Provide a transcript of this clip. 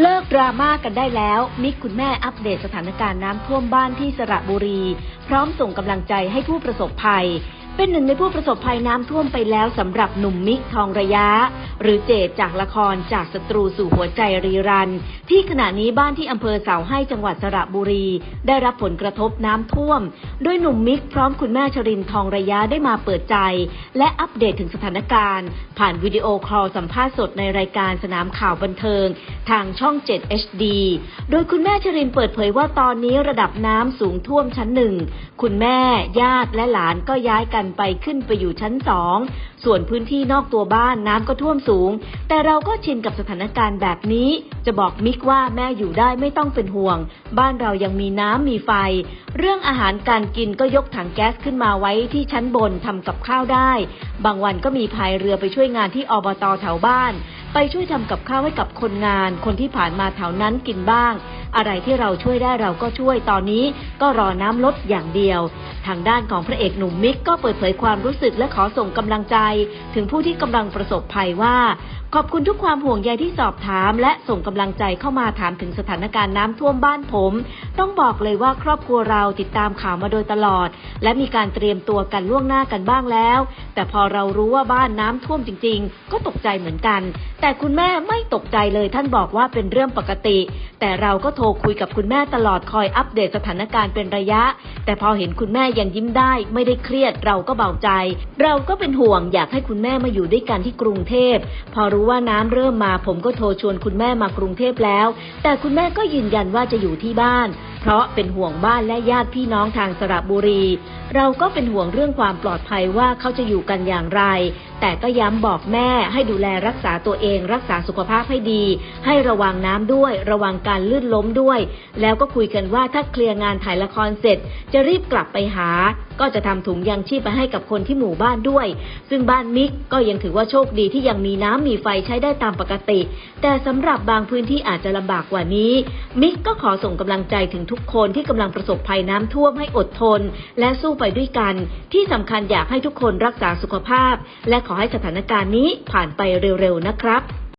เลิกดราม่ากันได้แล้ว มิกคุณแม่อัปเดตสถานการณ์น้ำท่วมบ้านที่สระบุรี พร้อมส่งกำลังใจให้ผู้ประสบภัย เป็นหนึ่งในผู้ประสบภัยน้ำท่วมไปแล้วสำหรับหนุ่มมิกทองระยะ หรือเจดจากละครจากศัตรูสู่หัวใจรีรัน ที่ขณะนี้บ้านที่อำเภอเสาให้จังหวัดสระบุรี ได้รับผลกระทบน้ำท่วม โดยหนุ่มมิกพร้อมคุณแม่ชรินทองระยะได้มาเปิดใจ และอัปเดตถึงสถานการณ์ ผ่านวิดีโอคอลสัมภาษณ์สดในรายการสนามข่าวบันเทิง ทางช่อง 7 HD โดยคุณแม่ชรินเปิดเผยว่าตอนนี้ระดับน้ำสูงท่วมชั้นหนึ่งคุณแม่ญาติและหลานก็ย้ายกันไปขึ้นไปอยู่ชั้นสองส่วนพื้นที่นอกตัวบ้านน้ำก็ท่วมสูง แต่เราก็ชินกับสถานการณ์แบบนี้จะบอกมิกว่าแม่อยู่ได้ไม่ต้องเป็นห่วง บ้านเรายังมีน้ำมีไฟ เรื่องอาหารการกินก็ยกถังแก๊สขึ้นมาไว้ที่ชั้นบนทำกับข้าวได้ บางวันก็มีพายเรือไปช่วยงานที่อบตแถวบ้าน ไปช่วยทำกับข้าวให้กับคนงาน คนที่ผ่านมาแถวนั้นกินบ้าง อะไรที่เราช่วยได้เราก็ช่วยตอนนี้ ก็รอน้ำลดอย่างเดียว ทางด้านของพระเอกหนุ่มมิกก็เปิดเผยความรู้สึกและขอส่งกำลังใจ ถึงผู้ที่กำลังประสบภัยว่า ขอบคุณทุกความห่วงใยที่สอบถาม และส่งกำลังใจเข้ามาถามถึงสถานการณ์น้ำท่วมบ้านผม ต้องบอกเลยว่าครอบครัวเราติดตามข่าวมาโดยตลอด และมีการเตรียมตัวกันล่วงหน้ากันบ้างแล้ว แต่พอเรารู้ว่าบ้านน้ำท่วมจริง ๆ ก็ตกใจเหมือนกัน แต่คุณแม่ไม่ตกใจเลยท่านบอกว่าเป็นเรื่องปกติ แต่เราก็โทรคุยกับคุณแม่ตลอดคอยอัปเดตสถานการณ์เป็นระยะ แต่พอเห็นคุณแม่ยังยิ้มได้ ไม่ได้เครียดเราก็เบาใจ เราก็เป็นห่วงอยากให้คุณแม่มาอยู่ด้วยกันที่กรุงเทพ พอรู้ว่าน้ำเริ่มมาผมก็โทรชวนคุณแม่มากรุงเทพแล้ว แต่คุณแม่ก็ยืนยันว่าจะอยู่ที่บ้าน เพราะเป็นห่วงบ้านและญาติพี่น้องทางสระบุรี เราก็เป็นห่วงเรื่องความปลอดภัยว่าเขาจะอยู่กันอย่างไร แต่ก็ย้ำบอกแม่ให้ดูแลรักษาตัวเอง รักษาสุขภาพให้ดี ให้ระวังน้ำด้วย ระวังการลื่นล้มด้วย แล้วก็คุยกันว่าถ้าเคลียร์งานถ่ายละครเสร็จ จะรีบกลับไปหา ก็จะทำถุงยางชีพไปให้กับคนที่หมู่บ้านด้วย ซึ่งบ้านมิกก็ยังถือว่าโชคดีที่ยังมีน้ำมีไฟใช้ได้ตามปกติ แต่สำหรับบางพื้นที่อาจจะลำบากกว่านี้ มิกก็ขอส่งกำลังใจถึงทุกคนที่กำลังประสบภัยน้ำท่วมให้อดทน และสู้ไปด้วยกัน ที่สำคัญอยากให้ทุกคนรักษาสุขภาพ และขอให้สถานการณ์นี้ผ่านไปเร็วๆนะครับ